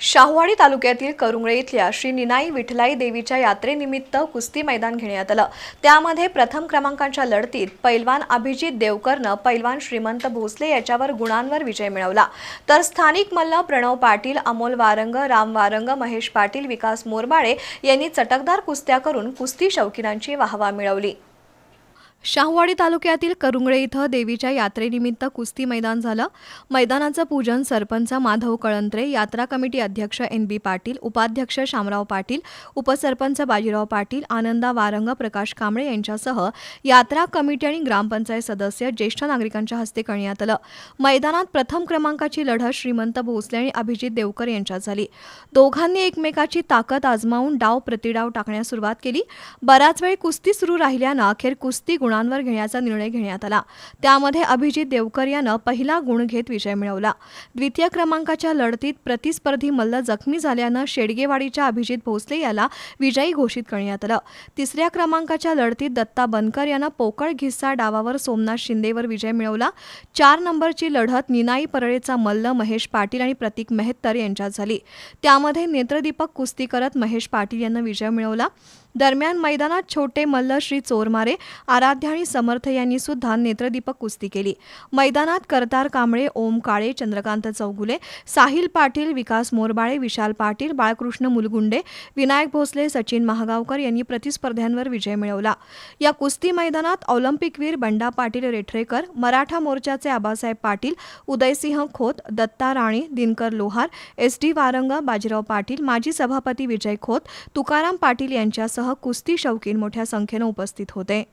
शाहवाडी तालुक्यातील करुंगळे इथल्या श्री निनाई विठलाई देवीच्या यात्रेनिमित्त कुस्ती मैदान घेण्यात आलं. त्यामध्ये प्रथम क्रमांकाच्या लढतीत पैलवान अभिजित देवकरनं पैलवान श्रीमंत भोसले याच्यावर गुणांवर विजय मिळवला. तर स्थानिक मल्ल प्रणव पाटील अमोल वारंग राम वारंग महेश पाटील विकास मोरबाळे यांनी चटकदार कुस्त्या करून कुस्ती शौकीनांची वाहवा मिळवली. शाहवाडी तालुक्यातील करुंगळे इथं देवीच्या यात्रेनिमित्त कुस्ती मैदान झालं. मैदानाचं पूजन सरपंच माधव कळंत्रे यात्रा कमिटी अध्यक्ष एन बी पाटील उपाध्यक्ष शामराव पाटील उपसरपंच बाजीराव पाटील आनंदा वारंग प्रकाश कांबळे यांच्यासह यात्रा कमिटी आणि ग्रामपंचायत सदस्य ज्येष्ठ नागरिकांच्या हस्ते करण्यात आलं. मैदानात प्रथम क्रमांकाची लढत श्रीमंत भोसले आणि अभिजित देवकर यांच्यात झाली. दोघांनी एकमेकाची ताकद आजमावून डाव प्रतिडाव टाकण्यास सुरुवात केली. बराच वेळ कुस्ती सुरू राहिल्यानं अखेर कुस्ती गुणांवर घेण्याचा निर्णय घेण्यात आला. त्यामध्ये अभिजित देवकर यानं पहिला गुण घेत विजय मिळवला. द्वितीय क्रमांकाच्या लढतीत प्रतिस्पर्धी मल्ल जखमी झाल्यानं शेडगेवाडीच्या अभिजित भोसले याला विजयी घोषित करण्यात आलं. तिसऱ्या क्रमांकाच्या लढतीत दत्ता बनकर यानं पोकळ घिस्सा डावावर सोमनाथ शिंदेवर विजय मिळवला. चार नंबरची लढत निनाई परळेचा मल्ल महेश पाटील आणि प्रतीक मेहत्तर यांच्यात झाली. त्यामध्ये नेत्रदीपक कुस्ती करत महेश पाटील यांना विजय मिळवला. दरम्यान मैदानात छोटे मल्ल श्री चोरमारे आराध्य आणि समर्थ यांनी सुद्धा नेत्रदीपक कुस्ती केली. मैदानात करतार कांबळे ओम काळे चंद्रकांत चौगुले साहिल पाटील विकास मोरबाळे विशाल पाटील बाळकृष्ण मुलगुंडे विनायक भोसले सचिन महागावकर यांनी प्रतिस्पर्ध्यांवर विजय मिळवला. या कुस्ती मैदानात ऑलिम्पिकवीर बंडा पाटील रेठरेकर मराठा मोर्चाचे आबासाहेब पाटील उदयसिंह खोत दत्ता राणे दिनकर लोहार एस डी वारंग बाजीराव पाटील माजी सभापती विजय खोत तुकाराम पाटील यांच्यासह कुस्ती शौकीन मोठ्या संख्येनं उपस्थित होते.